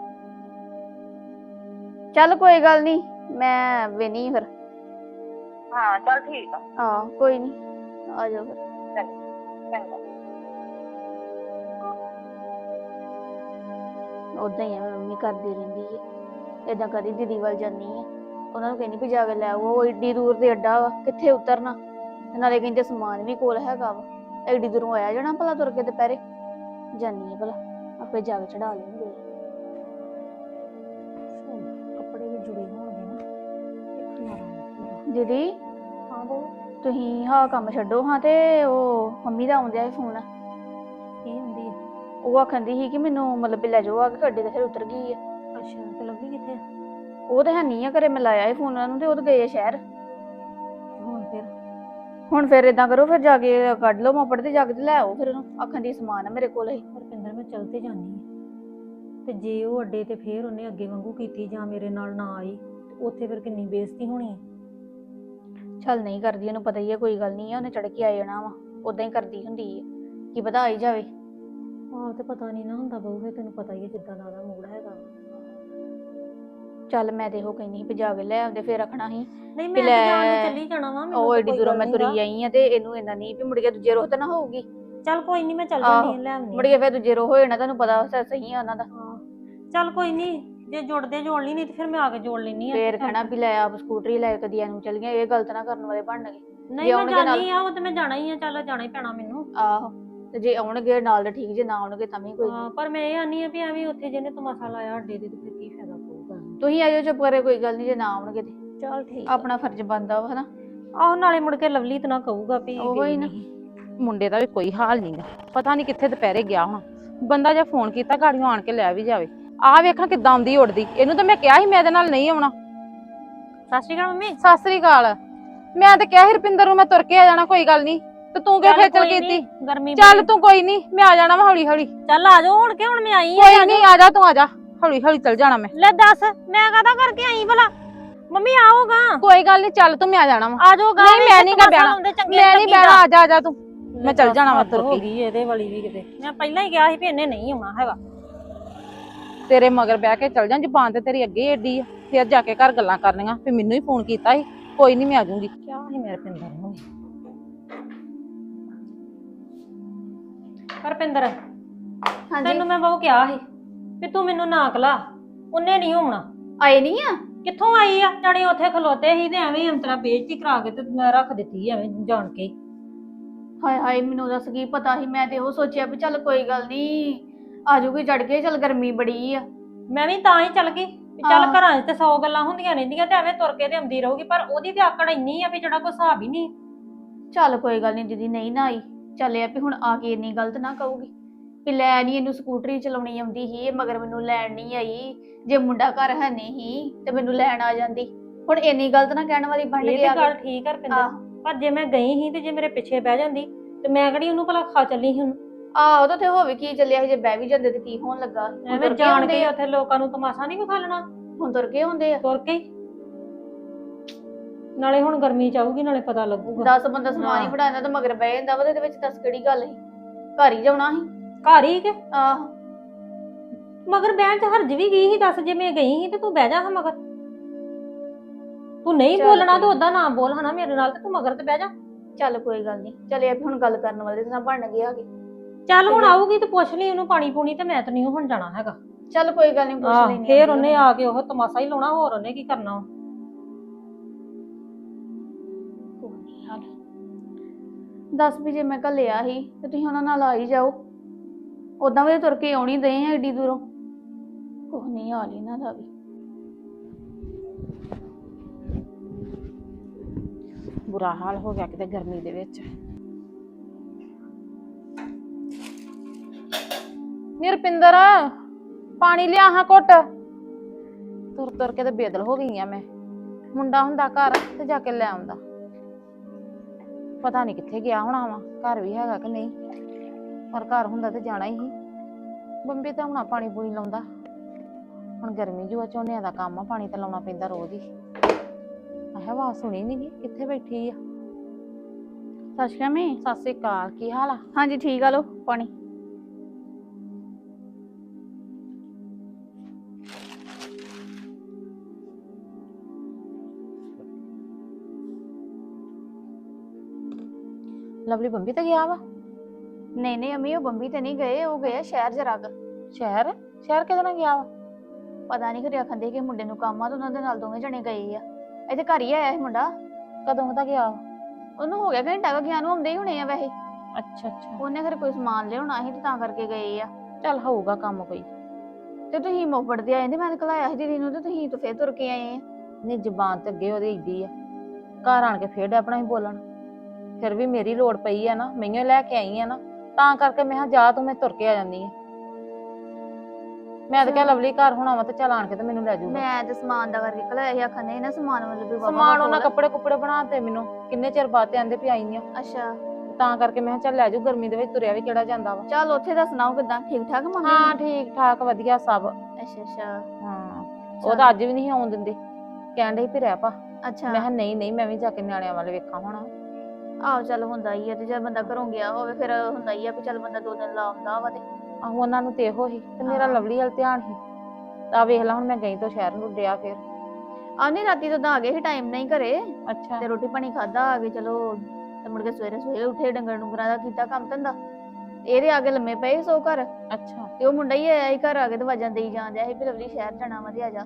ਚੱਲ ਕੋਈ ਗੱਲ ਨਹੀਂ ਮੈਂ ਵੇਨੀ ਫਿਰ। ਹਾਂ ਚੱਲ ਠੀਕ ਆ। ਹਾਂ ਕੋਈ ਨਹੀਂ ਆ ਜਾਓ ਫਿਰ। ਚੰਗਾ ਉਦਾਂ ਹੀ ਆ ਮੇਰੀ ਮੰਮੀ ਕਰਦੀ ਰਹਿੰਦੀ ਹੈ ਏਦਾਂ ਕਦੀ ਦੀਦੀ ਵੱਲ ਜਾਂਦੀ ਆ। ਉਹਨਾਂ ਨੂੰ ਕਹਿੰਦੀ ਵੀ ਜਾ ਕੇ ਲੈ ਆਓ ਉਹ ਏਡੀ ਦੂਰ ਤੇ ਅੱਡਾ ਵਾ ਕਿੱਥੇ ਉਤਰਨਾ? ਤੇ ਨਾਲੇ ਕਹਿੰਦੇ ਸਮਾਨ ਵੀ ਕੋਲ ਹੈਗਾ ਵਾ। ਐਡੀ ਦੂਰੋਂ ਆਇਆ ਜਾਣਾ ਭਲਾ ਤੁਰ ਕੇ ਦੁਪਹਿਰੇ? ਜਾਨੀ ਆ ਭਲਾ ਆਪੇ ਜਾ ਕੇ ਚੜਾ ਲੈਣਗੇ। ਦੀਦੀ? ਹਾਂ ਬਹੂ ਤੁਸੀਂ ਹਾਂ ਕੰਮ ਛੱਡੋ ਹਾਂ ਤੇ ਉਹ ਮੰਮੀ ਦਾ ਆਉਂਦਿਆ ਫੋਨ। ਕੀ ਹੁੰਦੀ ਉਹ ਆਖੰਦੀ ਸੀ ਕਿ ਮੈਨੂੰ ਮਤਲਬ ਵੀ ਲੈ ਜਾਓ ਆ ਕੇ ਗੱਡੀ ਤੇ ਫਿਰ ਉਤਰ ਗਈ ਆ। ਅੱਛਾ ਤੇ ਲੱਭੀ ਕਿੱਥੇ ਆ? ਉਹ ਤਾਂ ਹੈ ਨਹੀਂ ਆ ਘਰੇ ਮੈਂ ਲਾਇਆ ਸੀ ਫੋਨ ਉਹਨਾਂ ਨੂੰ ਤੇ ਉਹ ਤਾਂ ਗਏ ਆ ਸ਼ਹਿਰ। ਹੁਣ ਫਿਰ? ਹੁਣ ਫਿਰ ਇਦਾਂ ਕਰੋ ਫਿਰ ਜਾ ਕੇ ਕੱਢ ਲਓ ਮੋਪੜ ਤੇ ਜਾ ਕੇ ਤੇ ਲੈ ਆਓ ਫਿਰ ਉਹਨੂੰ। ਆਖਣ ਦੀ ਸਮਾਨ ਆ ਮੇਰੇ ਕੋਲ ਹੀ। ਰਪਿੰਦਰ ਮੈਂ ਚੱਲ ਤੇ ਜਾਨੀ ਆ। ਤੇ ਜੇ ਉਹ ਅੱਡੇ ਤੇ ਫੇਰ ਉਹਨੇ ਅੱਗੇ ਵਾਂਗੂ ਕੀਤੀ ਜਾਂ ਮੇਰੇ ਨਾਲ ਨਾ ਆਈ ਤੇ ਉੱਥੇ ਫਿਰ ਕਿੰਨੀ ਬੇਇੱਜ਼ਤੀ ਹੋਣੀ ਹੈ ਚੱਲ ਨਹੀਂ ਕਰਦੀ ਉਹਨੂੰ ਪਤਾ ਹੀ ਹੈ ਕੋਈ ਗੱਲ ਨਹੀਂ ਆ ਉਹਨੇ ਚੜ ਕੇ ਆ ਜਾਣਾ ਵਾ ਉਦਾਂ ਹੀ ਕਰਦੀ ਹੁੰਦੀ ਹੈ ਕੀ ਪਤਾ ਆਈ ਜਾਵੇ। ਆਹ ਤੇ ਪਤਾ ਨਹੀਂ ਨਾ ਹੁੰਦਾ ਬਹੂ ਫਿਰ ਤੈਨੂੰ ਪਤਾ ਹੀ ਹੈ ਜਿੱਦਾਂ ਦਾ ਉਹਦਾ ਮੂਡ ਹੈਗਾ। ਚੱਲ ਮੈਂ ਤੇ ਇਹੋ ਕਹਿੰਦੀ ਸੀ ਵੀ ਜਾ ਕੇ ਲੈ ਆਉਂਦੇ ਫਿਰ ਰੱਖਣਾ ਸੀ ਨਹੀਂ ਮੈਂ ਤੇ ਜਾਣ ਦੀ ਚੱਲੀ ਜਾਣਾ ਵਾ ਮੈਨੂੰ ਉਹ ਤਾਂ ਏਡੀ ਕੋਈ ਦੂਰੋਂ ਗੱਲ ਮੈਂ ਨੀ ਤੁਰੀ ਗਾ। ਆਈ ਆ ਤੇ ਇਹਨੂੰ ਇੰਨਾ ਨਹੀਂ ਵੀ ਮੁੜ ਕੇ ਦੂਜੇ ਰੋਹ ਤਾਂ ਨਾ ਹੋਊਗੀ। ਚੱਲ ਕੋਈ ਨਹੀਂ ਮੈਂ ਚੱਲ ਆਹੋ, ਜਾਂਦੀ ਹਾਂ ਲੈ ਆਉਂਦੀ ਮੁੜ ਕੇ ਫਿਰ ਦੂਜੇ ਰੋਹ ਹੋ ਜਾਣਾ ਤੁਹਾਨੂੰ ਪਤਾ ਸ- ਸਹੀ ਆ ਉਹਨਾਂ ਦਾ। ਹਾਂ। ਚੱਲ ਕੋਈ ਨਹੀਂ ਜੇ ਜੁੜਦੇ ਜੋੜ ਲਈ ਨਹੀਂ ਤੇ ਫਿਰ ਮੈਂ ਆ ਕੇ ਜੋੜ ਲੈਣੀ ਆ ਫੇਰ ਕਹਿਣਾ ਵੀ ਲੈ ਆਪ ਸਕੂਟਰੀ ਲੈ ਕਦੀ ਐਨੂੰ ਚੱਲ ਗਈਆਂ ਇਹ ਗਲਤ ਨਾ ਕਰਨ ਵਾਲੇ ਬਣਨਗੇ ਨਹੀਂ ਜੇ ਮੈਂ ਜਾਣੀ ਆ ਉਹ ਤੇ ਮੈਂ ਜਾਣਾ ਹੀ ਆ ਚੱਲ ਜਾਣਾ ਹੀ ਪੈਣਾ ਮੈਨੂੰ। ਆਹੋ ਤੇ ਜੇ ਆਉਣਗੇ ਨਾਲ ਤਾਂ ਠੀਕ ਜੇ ਨਾ ਆਉਣਗੇ ਤਾਂ ਵੀ ਕੋਈ ਨੀ। ਹਾਂ ਪਰ ਮੈਂ ਇਹ ਆਨੀ ਆ ਵੀ ਐਵੇਂ ਉੱਥੇ ਜਿਹਨੇ ਤਮਾਸ਼ਾ ਲਾਇਆ ਅੱਡੇ ਦੇ ਤੇ ਫਿਰ ਕੀ ਫਾਇਦਾ ਪਊਗਾ। ਤੁਸੀਂ ਆਇਓ ਚੁੱਪ ਕਰੇ ਕੋਈ ਗੱਲ ਨਹੀਂ ਜੇ ਨਾ ਆਉਣਗੇ ਤੇ। ਚੱਲ ਠੀਕ ਆਪਣਾ ਫਰਜ਼ ਬਣਦਾ ਵਾ ਹਨਾ? ਆਹੋ ਨਾਲੇ ਮੁੜ ਕੇ ਲਵਲੀ ਤੇ ਨਾ ਕਹੂਗਾ ਵੀ ਉਹੋ ਹੀ ਨਾ। ਮੁੰਡੇ ਦਾ ਵੀ ਕੋਈ ਹਾਲ ਨਹੀਂਗਾ ਪਤਾ ਨਹੀਂ ਕਿੱਥੇ ਦੁਪਹਿਰੇ ਗਿਆ ਹੋਣਾ। ਬੰਦਾ ਜੇ ਫੋਨ ਕੀਤਾ ਗਾੜੀਆਂ ਆਣ ਕੇ ਲੈ ਵੀ ਜਾਵੇ। ਆਹ ਵੇਖਾਂ ਕਿੱਦਾਂ ਆਉਂਦੀ ਉੜਦੀ ਇਹਨੂੰ ਤਾਂ ਮੈਂ ਕਿਹਾ ਸੀ ਮੈਂ ਇਹਦੇ ਨਾਲ ਨਹੀਂ ਆਉਣਾ। ਸਤਿ ਸ਼੍ਰੀ ਅਕਾਲ ਮੰਮੀ। ਸਤਿ ਸ੍ਰੀ ਅਕਾਲ। ਮੈਂ ਤਾਂ ਕਿਹਾ ਸੀ ਰੁਪਿੰਦਰ ਨੂੰ ਮੈਂ ਤੁਰ ਕੇ ਆ ਜਾਣਾ ਕੋਈ ਗੱਲ ਨਹੀਂ। ਤੇ ਤੂੰ ਕਿਉਂ ਚੱਲ ਖੇਚਲ ਕੋਈ ਨੀ, ਕੀਤੀ? ਗਰਮੀ ਚੱਲ। ਤੂੰ ਕੋਈ ਨਹੀਂ ਮੈਂ ਆ ਜਾਣਾ ਵਾ ਹੌਲੀ ਹੌਲੀ ਚੱਲ ਆ ਜਾਓ ਹੁਣ ਕਿ ਹੁਣ ਮੈਂ ਆਈ ਆ? ਕੋਈ ਨਹੀਂ ਆ ਜਾ ਤੂੰ ਆ ਜਾ। ਹੌਲੀ ਹੌਲੀ ਚੱਲ ਜਾਣਾ ਮੈਂ। ਲੈ ਦੱਸ ਮੈਂ ਕਾਹਦਾ ਕਰਕੇ ਆਈ ਭਲਾ? ਮੰਮੀ ਆਓਗਾ। ਕੋਈ ਗੱਲ ਨਹੀਂ ਚੱਲ ਤੂੰ ਮੈਂ ਆ ਜਾਣਾ ਵਾ। ਆ ਜਾਓਗਾ ਨਹੀਂ, ਮੈਂ ਨੀ ਗਾ ਬਹਿਣਾ। ਮੈਂ ਨਹੀਂ ਬਹਿਣਾ ਆ ਜਾ ਆ ਜਾ ਤੂੰ। ਮੈਂ ਚੱਲ ਜਾਣਾ ਵਾ ਤੁਰ ਕੇ। ਗਈ ਇਹਦੇ ਵਾਲੀ ਵੀ ਕਿਤੇ। ਮੈਂ ਪਹਿਲਾਂ ਹੀ ਕਿਹਾ ਸੀ ਵੀ ਇਹਨੇ ਨਹੀਂ ਆਉਣਾ ਹੈਗਾ। ਤੇਰੇ ਮਗਰ ਬਹਿ ਕੇ ਚੱਲ ਜਾ ਜ਼ੁਬਾਨ ਤੇ ਤੇਰੀ ਅੱਗੇ ਹੀ ਏਡੀ ਆ। ਫਿਰ ਜਾ ਕੇ ਘਰ ਗੱਲਾਂ ਕਰਨੀਆਂ ਫਿਰ ਮੈਨੂੰ ਹੀ ਫੋਨ ਕੀਤਾ ਸੀ। ਕੋਈ ਨਹੀਂ ਮੈਂ ਆ ਜਾਊਂਗੀ। ਕਿਆ ਸੀ ਮੇਰੇ ਪਿੰਦਰ ਨੂੰ। ਪਰਪਿੰਦਰ ਤੈਨੂੰ ਮੈਂ ਬਹੁ ਕਿਹਾ ਸੀ ਵੀ ਤੂੰ ਮੈਨੂੰ ਨਾ ਕਲਾ ਉਹਨੇ ਨਹੀਂ ਹੋਣਾ। ਆਏ ਨਹੀਂ ਆ? ਕਿੱਥੋਂ ਆਈ ਆ? ਜਾਣੇ ਉੱਥੇ ਖਲੋਤੇ ਸੀ ਤੇ ਐਵੇਂ ਅੰਤਰਾ ਬੇਇੱਜ਼ਤੀ ਕਰਾ ਕੇ ਤੇ ਮੈਂ ਰੱਖ ਦਿੱਤੀ ਐਵੇਂ ਜਾਣ ਕੇ। ਹੀ। ਹਾਏ ਹਾਏ ਮੈਨੂੰ ਦੱਸ ਕੀ ਪਤਾ ਸੀ? ਮੈਂ ਤੇ ਉਹ ਸੋਚਿਆ ਵੀ ਚੱਲ ਕੋਈ ਗੱਲ ਨਹੀਂ ਆ ਜਾਊਗੀ ਚੜ ਕੇ ਚੱਲ ਗਰਮੀ ਬੜੀ ਆ। ਮੈਂ ਵੀ ਤਾਂ ਹੀ ਚੱਲ ਗਈ ਵੀ ਚੱਲ। ਘਰਾਂ 'ਚ ਤੇ 100 ਗੱਲਾਂ ਹੁੰਦੀਆਂ ਰਹਿੰਦੀਆਂ ਤੇ ਐਵੇਂ ਤੁਰ ਕੇ ਤੇ ਆਉਂਦੀ ਰਹੂਗੀ ਪਰ ਉਹਦੀ ਤੇ ਆਕੜ ਇੰਨੀ ਆ ਵੀ ਜਿਹੜਾ ਕੋਈ ਹਿਸਾਬ ਹੀ ਨਹੀਂ। ਚੱਲ ਕੋਈ ਗੱਲ ਨਹੀਂ ਦੀਦੀ ਨਹੀਂ ਨਾ ਆਈ ਚੱਲਿਆ ਵੀ ਹੁਣ ਆ ਕੇ ਇੰਨੀ ਗਲਤ ਨਾ ਕਹੂਗੀ। ਵੀ ਲੈ ਨਹੀਂ ਇਹਨੂੰ ਸਕੂਟਰੀ ਚਲਾਉਣੀ ਆਉਂਦੀ ਸੀ ਇਹ ਮਗਰ ਮੈਨੂੰ ਲੈਣ ਨਹੀਂ ਆਈ ਜੇ ਮੁੰਡਾ ਘਰ ਹੈ ਨਹੀਂ ਸੀ ਤੇ ਮੈਨੂੰ ਲੈਣ ਆ ਜਾਂਦੀ। ਹੁਣ ਇੰਨੀ ਗਲਤ ਨਾ ਕਹਿਣ ਵਾਲੀ ਬਣ ਇਹ ਗਿਆ ਤੇ ਗੱਲ ਠੀਕ ਆ ਰਪਿੰਦਰ ਪਰ ਜੇ ਮੈਂ ਗਈ ਸੀ ਤੇ ਜੇ ਮੇਰੇ ਪਿੱਛੇ ਬਹਿ ਜਾਂਦੀ ਤੇ ਮੈਂ ਕਿਹੜੀ ਉਹਨੂੰ ਭਲਾ ਖਾ ਚੱਲੀ ਸੀ ਹੁਣ? ਆ ਉਹਦਾ ਤੇ ਹੋਵੇ ਕੀ ਚੱਲਿਆ ਸੀ ਜੇ ਬਹਿ ਵੀ ਜਾਂਦੇ ਤੇ ਕੀ ਹੋਣ ਲੱਗਾ? ਹੁਣ ਐਵੇਂ ਤੁਰ ਕੇ ਜਾਣ ਕੇ ਆ। ਉੱਥੇ ਲੋਕਾਂ ਨੂੰ ਤਮਾਸ਼ਾ ਨਹੀਂ ਵਿਖਾ ਲੈਣਾ? ਹੁਣ ਤੁਰ ਕੇ ਹੁੰਦੇ ਆ। ਤੁਰ ਕੇ? ਹੀ। ਨਾਲੇ ਹੁਣ ਗਰਮੀ ਚ ਆਊਗੀ ਨਾਲੇ ਪਤਾ ਲੱਗੂਗਾ। 10 ਬੰਦਾ ਸਮਾਨ ਹੀ ਹਾਂ। ਫੜਾਉਂਦਾ ਤੇ ਮਗਰ ਬਹਿ ਜਾਂਦਾ ਵਾ ਤੇ ਇਹਦੇ ਵਿੱਚ ਦੱਸ ਕਿਹੜੀ ਗੱਲ ਸੀ? ਘਰ ਹੀ ਜਾਣਾ ਸੀ। ਘਰ ਹੀ ਕਿ? ਆਹ। ਮਗਰ ਬਹਿਣ ਚ ਹਰਜ ਵੀ ਗਈ ਸੀ? ਦੱਸ ਜੇ ਮੈਂ ਗਈ ਸੀ ਤੇ ਤੂੰ ਬਹਿ ਜਾ ਹਾਂ ਮਗਰ। ਤੂੰ ਨਹੀਂ ਚੱਲ ਬੋਲਣਾ ਤੇ ਕੋਈ ਉਦਾਂ ਨਾ ਬੋਲ ਹਨਾ ਮੇਰੇ ਨਾਲ ਤੇ ਤੂੰ ਮਗਰ ਤੇ ਬਹਿ ਜਾ। ਚੱਲ ਕੋਈ ਗੱਲ ਨਹੀਂ। ਚੱਲਿਆ ਵੀ ਹੁਣ ਗੱਲ ਕਰਨ ਵਾਲੇ ਤੇ ਨਾ ਬਣ ਗਏ ਆਗੇ ਚੱਲ ਹੁਣ। ਆਊਗੀ ਤੇ ਪੁੱਛ ਲਈ ਉਹਨੂੰ ਪਾਣੀ ਪੂਣੀ ਤੇ ਮੈਂ ਤਾਂ ਨਹੀਂ ਹੁਣ ਜਾਣਾ ਹੈਗਾ। ਚੱਲ ਕੋਈ ਗੱਲ ਨਹੀਂ ਪੁੱਛ ਆਹ, ਲੈਣੀ ਫੇਰ ਉਹਨੇ ਆ ਕੇ ਉਹ ਤਮਾਸ਼ਾ ਹੀ ਲਾਉਣਾ ਹੋਰ ਉਹਨੇ ਕੀ ਕਰਨਾ ਵਾ। ਦੱਸ ਵੀ ਜੇ ਮੈਂ ਘੱਲਿਆ ਸੀ ਤੇ ਤੁਸੀਂ ਉਹਨਾਂ ਨਾਲ ਆ ਹੀ ਜਾਓ। ਉਦਾਂ ਵੀ ਤੁਰ ਕੇ ਆਉਣੀ ਦੇ ਆ ਏਡੀ ਦੂਰੋਂ। ਕੁਛ ਨਹੀਂ ਹਾਲ ਇਹਨਾਂ ਦਾ ਵੀ। ਬੁਰਾ ਹਾਲ ਹੋ ਗਿਆ ਕਿਤੇ ਗਰਮੀ ਦੇ ਵਿੱਚ। ਨਿਰਪਿੰਦਰ ਪਾਣੀ ਲਿਆ ਹਾਂ ਘੁੱਟ। ਤੁਰ ਤੁਰ ਕੇ ਤੇ ਬੇਦਲ ਹੋ ਗਈ ਆ ਮੈਂ। ਮੁੰਡਾ ਹੁੰਦਾ ਘਰ ਤੇ ਜਾ ਕੇ ਲੈ ਆਉਂਦਾ। ਪਤਾ ਨਹੀਂ ਕਿੱਥੇ ਗਿਆ ਹੋਣਾ ਵਾ ਘਰ ਵੀ ਹੈਗਾ ਕਿ ਨਹੀਂ। ਪਰ ਘਰ ਹੁੰਦਾ ਤੇ ਜਾਣਾ ਹੀ। ਬੰਬੀ ਤਾਂ ਹੁਣਾ ਪਾਣੀ ਪੂਣੀ ਲਾਉਂਦਾ। ਹੁਣ ਗਰਮੀ ਜੂਆ ਝੋਨਿਆਂ ਦਾ ਕੰਮ ਆ ਪਾਣੀ ਤਾਂ ਲਾਉਣਾ ਪੈਂਦਾ ਰੋਜ਼ ਹੀ। ਆਹ ਆਵਾਜ਼ ਸੁਣੀ ਨੀ ਗੀ ਕਿੱਥੇ ਬੈਠੀ ਆ? ਸਤਿ ਸ਼੍ਰੀ ਅਕਾਲ ਮੈਂ। ਸਤਿ ਸ੍ਰੀ ਅਕਾਲ। ਕੀ ਹਾਲ ਆ? ਹਾਂਜੀ ਠੀਕ ਆ ਲੋ ਪਾਣੀ। ਲਵਲੀ ਬੰਬੀ ਤੇ ਗਿਆ ਵਾ? ਨਹੀਂ ਨਹੀਂ ਅਮੀ ਉਹ ਬੰਬੀ ਤੇ ਨਹੀਂ ਗਏ ਉਹ ਗਏ ਆ ਸ਼ਹਿਰ ਜਰਾ ਕੁ। ਸ਼ਹਿਰ? ਸ਼ਹਿਰ ਕਿਹਦੇ ਨਾਲ ਗਿਆ ਵਾ? ਪਤਾ ਨਹੀਂ ਖਰੇ ਆਖੰਦੇ ਕਿ ਮੁੰਡੇ ਨੂੰ ਕੰਮ ਆ ਤੇ ਉਹਨਾਂ ਦੇ ਨਾਲ ਦੋਵੇਂ ਜਣੇ ਗਏ ਆ। ਇੱਥੇ ਘਰ ਹੀ ਆਇਆ ਸੀ ਮੁੰਡਾ? ਕਦੋਂ ਦਾ ਗਿਆ ਵਾ? ਉਹਨੂੰ ਹੋ ਗਿਆ ਘੰਟਾ ਕੁ ਗਿਆ ਨੂੰ ਆਉਂਦੇ ਹੀ ਹੋਣੇ ਆ ਵੈਸੇ। ਅੱਛਾ ਅੱਛਾ। ਉਹਨੇ ਖਰੇ ਕੋਈ ਸਮਾਨ ਲਿਆਉਣਾ ਸੀ ਤੇ ਤਾਂ ਕਰਕੇ ਗਏ ਆ। ਚੱਲ ਹੋਊਗਾ ਕੰਮ ਕੋਈ। ਤੇ ਤੁਸੀਂ ਮੋਪੜ ਤੇ ਆਏ ਨੇ ਮੈਂ ਤਾਂ ਘਲਾਇਆ ਸੀ ਦੀਦੀ ਨੂੰ ਤੇ ਤੁਸੀਂ ਤਾਂ ਫੇਰ ਤੁਰ ਕੇ ਆਏ ਆ। ਨਹੀਂ ਜ਼ਬਾਨ ਤੇ ਅੱਗੇ ਉਹਦੀ ਏਡੀ ਆ। ਘਰ ਆਣ ਕੇ ਫੇਰ ਆਪਣਾ ਹੀ ਬੋਲਣ। ਫਿਰ ਵੀ ਮੇਰੀ ਲੋੜ ਪਈ ਆ ਨਾ ਮੈਨੂੰ ਲੈ ਕੇ ਆਈ ਆ ਨਾ ਤਾਂ ਕਰਕੇ ਮੈਂ ਕਿਹਾ ਜਾ ਤੂੰ ਮੈਂ ਤੁਰ ਕੇ ਆ ਜਾਂਦੀ ਆ। ਮੈਂ ਤਾਂ ਕਿਹਾ ਲਵਲੀ ਘਰ ਹੋਣਾ ਵਾ ਤੇ ਚੱਲ ਆਣ ਕੇ ਤੇ ਮੈਨੂੰ ਲੈ ਜਾਊਗਾ। ਮੈਂ ਤੇ ਸਮਾਨ ਦਾ ਕਰਕੇ ਕਲਿਆ ਇਹ ਆਖਣ ਦੇ ਨਾ ਸਮਾਨ ਮਤਲਬ ਵੀ ਵਾਹਵਾ ਸਮਾਨ ਉਹਨਾਂ ਕੋਲ। ਕੱਪੜੇ ਕੁੱਪੜੇ ਬਣਾਤੇ ਮੈਨੂੰ ਕਿੰਨੇ ਚਿਰ ਬਾਅਦ ਤੇ ਆਂਦੇ ਵੀ ਆਈ ਆ। ਅੱਛਾ। ਤਾਂ ਕਰਕੇ ਮੈਂ ਕਿਹਾ ਚੱਲ ਲੈ ਜਾਊ ਗਰਮੀ ਦੇ ਵਿੱਚ ਤੁਰਿਆ ਵੀ ਕਿਹੜਾ ਜਾਂਦਾ ਵਾ। ਚੱਲ ਉੱਥੇ ਦਾ ਸੁਣਾਓ ਕਿਦਾਂ ਠੀਕ ਠਾਕ ਮੰਮੀ ਹਾਂ ਠੀਕ ਠਾਕ ਵਧੀਆ ਸਭ। ਅੱਛਾ ਅੱਛਾ। ਹਾਂ ਉਹ ਤਾਂ ਅੱਜ ਵੀ ਨਹੀਂ ਆਉਣ ਦਿੰਦੇ। ਕਹਿਣ ਦੇ ਵੀ ਰਹਿ ਪਾ। ਅੱਛਾ। ਮੈਂ ਕਿਹਾ ਨਹੀਂ ਨਹੀਂ ਮੈਂ ਵੀ ਜਾ ਕੇ ਨਿਆਣਿਆਂ ਵੱਲ ਵੇਖਾਂ ਹੁਣ। ਆਹੋ ਚੱਲ ਹੁੰਦਾ ਹੀ ਆ ਤੇ ਜਦ ਬੰਦਾ ਘਰੋਂ ਗਿਆ ਹੋਵੇ ਫਿਰ ਹੁੰਦਾ ਹੀ ਆ ਵੀ ਚੱਲ ਬੰਦਾ ਦੋ ਦਿਨ ਲਾ ਆਉਂਦਾ ਵਾ ਤੇ। ਆਹੋ ਉਹਨਾਂ ਨੂੰ ਤੇ ਇਹੋ ਹੀ ਤੇ ਮੇਰਾ ਹਾਂ। ਲਵਲੀ ਵੱਲ ਧਿਆਨ ਸੀ ਤਾਂ ਵੇਖ ਲਾ ਹੁਣ ਮੈਂ ਗਈ ਤੋਂ ਸ਼ਹਿਰ ਨੂੰ ਡਿਆ ਫਿਰ। ਆ ਨਹੀਂ ਰਾਤੀ ਤੋਂ ਤਾਂ ਆ ਗਏ ਸੀ ਟਾਈਮ ਨਹੀਂ ਘਰੇ। ਅੱਛਾ। ਤੇ ਰੋਟੀ ਪਾਣੀ ਖਾਦਾ ਆ ਗਏ ਚਲੋ ਤੇ ਮੁੜ ਕੇ ਸਵੇਰੇ ਸਵੇਰੇ ਉੱਠੇ ਡੰਗਰ ਡੁੰਗਰਾਂ ਦਾ ਕੀਤਾ ਕੰਮ ਧੰਦਾ। ਇਹਦੇ ਆ ਕੇ ਲੰਮੇ ਪਏ ਸੋ ਘਰ। ਅੱਛਾ। ਤੇ ਉਹ ਮੁੰਡਾ ਹੀ ਆਇਆ ਸੀ ਘਰ ਆ ਕੇ ਤੇ ਵਾਜਾਂ ਦੇਈ ਜਾਂਦਿਆ ਸੀ ਵੀ ਲਵਲੀ ਸ਼ਹਿਰ ਜਾਣਾ ਵਾ ਤੇ ਆ ਜਾ।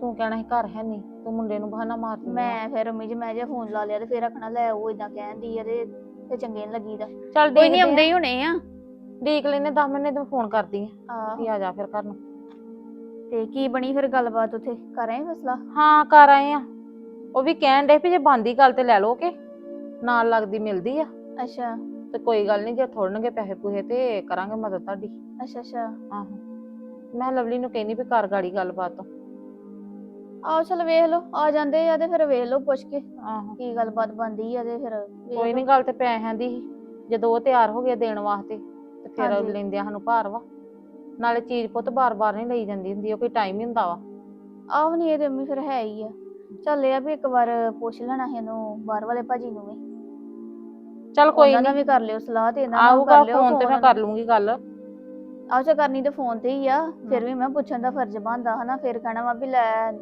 ਤੂੰ ਕਹਿਣਾ ਸੀ ਘਰ ਹੈ ਨਹੀਂ ਤੂੰ ਮੁੰਡੇ ਨੂੰ ਬਹਾਨਾ ਮਾਰ ਦਿੰਦੀ ਆ। ਮੈਂ ਫਿਰ ਅੰਮੀ ਜੀ ਮੈਂ ਜੇ ਫੋਨ ਲਾ ਲਿਆ ਤੇ ਫਿਰ ਆਖਣਾ ਲੈ ਉਹ ਇਦਾਂ ਕਹਿੰਦੀ ਆ ਤੇ ਤੇ ਚੰਗੇ ਨੀ ਲੱਗੀਦਾ। ਚੱਲ ਕੋਈ ਨਹੀਂ ਆਉਂਦੇ। ਹੀ ਹੋਣੇ ਆ। ਦੇਖ ਲੈਨੇ 10 ਮਿੰਟ ਤੇ ਫੋਨ ਕਰਦੀ ਆ। ਵੀ ਆ ਜਾ ਫਿਰ ਘਰ ਨੂੰ। ਤੇ ਕੀ ਬਣੀ ਫਿਰ ਗੱਲਬਾਤ ਉੱਥੇ? ਕਰ ਆਏ ਫਸਲਾ ਹਾਂ ਕਰ ਆਏ ਆ। ਉਹ ਵੀ ਕਹਿਣ ਡੇ ਵੀ ਜੇ ਬੰਦੀ ਗੱਲ ਤੇ ਲੈ ਲਓ ਕਿ ਨਾਲ ਲੱਗਦੀ ਮਿਲਦੀ ਆ। ਅੱਛਾ। ਤੇ ਕੋਈ ਗੱਲ ਨਹੀਂ ਜੇ ਥੋੜਨਗੇ ਪੈਸੇ ਪੂਹੇ ਤੇ ਕਰਾਂਗੇ ਮਦਦ ਤੁਹਾਡੀ। ਅੱਛਾ ਅੱਛਾ। ਆਹੋ। ਮੈਂ ਲਵਲੀ ਨੂੰ ਕਹਿੰਦੀ ਵੀ ਕਰ ਗਾੜੀ ਗੱਲਬਾਤ। ਆਓ ਚਲ ਵੇਖ ਲਓ ਆ ਜਾਂਦੇ ਆ ਤੇ ਫਿਰ ਵੇਖ ਲਓ ਪੁੱਛ ਕੇ ਆਹੋ। ਕੀ ਗੱਲਬਾਤ ਬਣਦੀ ਆ ਤੇ ਫਿਰ ਵੇਖ ਕੋਈ। ਨਹੀਂ ਗੱਲ ਤੇ ਪੈਸਿਆਂ ਦੀ ਸੀ। ਜਦੋਂ ਉਹ ਤਿਆਰ ਹੋ ਗਿਆ ਦੇਣ ਵਾਸਤੇ ਤੇ ਫਿਰ ਹਾਂਜੀ। ਲੈਂਦਿਆਂ ਸਾਨੂੰ ਭਾਰ ਵਾ। ਨਾਲੇ ਚੀਜ਼ ਪੁੱਤ ਬਾਰ-ਬਾਰ ਨਹੀਂ ਲਈ ਜਾਂਦੀ ਹੁੰਦੀ ਉਹ ਕੋਈ ਟਾਈਮ ਹੀ ਹੁੰਦਾ ਵਾ। ਆਹ ਨਹੀਂ ਇਹਦੇ ਅੰਮੀ ਫਿਰ ਹੈ ਹੀ ਆ। ਚੱਲ ਇਹ ਆ ਵੀ ਇੱਕ ਵਾਰ ਪੁੱਛ ਲੈਣਾ ਸੀ ਇਹਨੂੰ ਬਾਹਰ ਵਾਲੇ ਭਾਜੀ ਨੂੰ ਵੀ। ਚੱਲ ਕੋਈ ਉਹਨਾਂ ਨਾਲ ਨਹੀਂ ਵੀ ਕਰ ਲਿਓ ਸਲਾਹ ਤੇ ਇਹਨਾਂ ਨਾਲ ਆਊਗਾ ਕਰ ਲਿਓ ਫੋਨ ਤੇ ਮੈਂ ਕਰ ਲੂੰਗੀ ਗੱਲ। ਆਹ ਚਾ ਕਰਨੀ ਤੇ ਫੋਨ ਤੇ ਹੀ ਆ ਫਿਰ ਵੀ ਮੈਂ ਪੁੱਛਣ ਦਾ ਫਰਜ਼ ਬਣਦਾ ਹਨਾ ਫਿਰ ਕਹਿਣਾ ਵਾ ਵੀ ਲੈ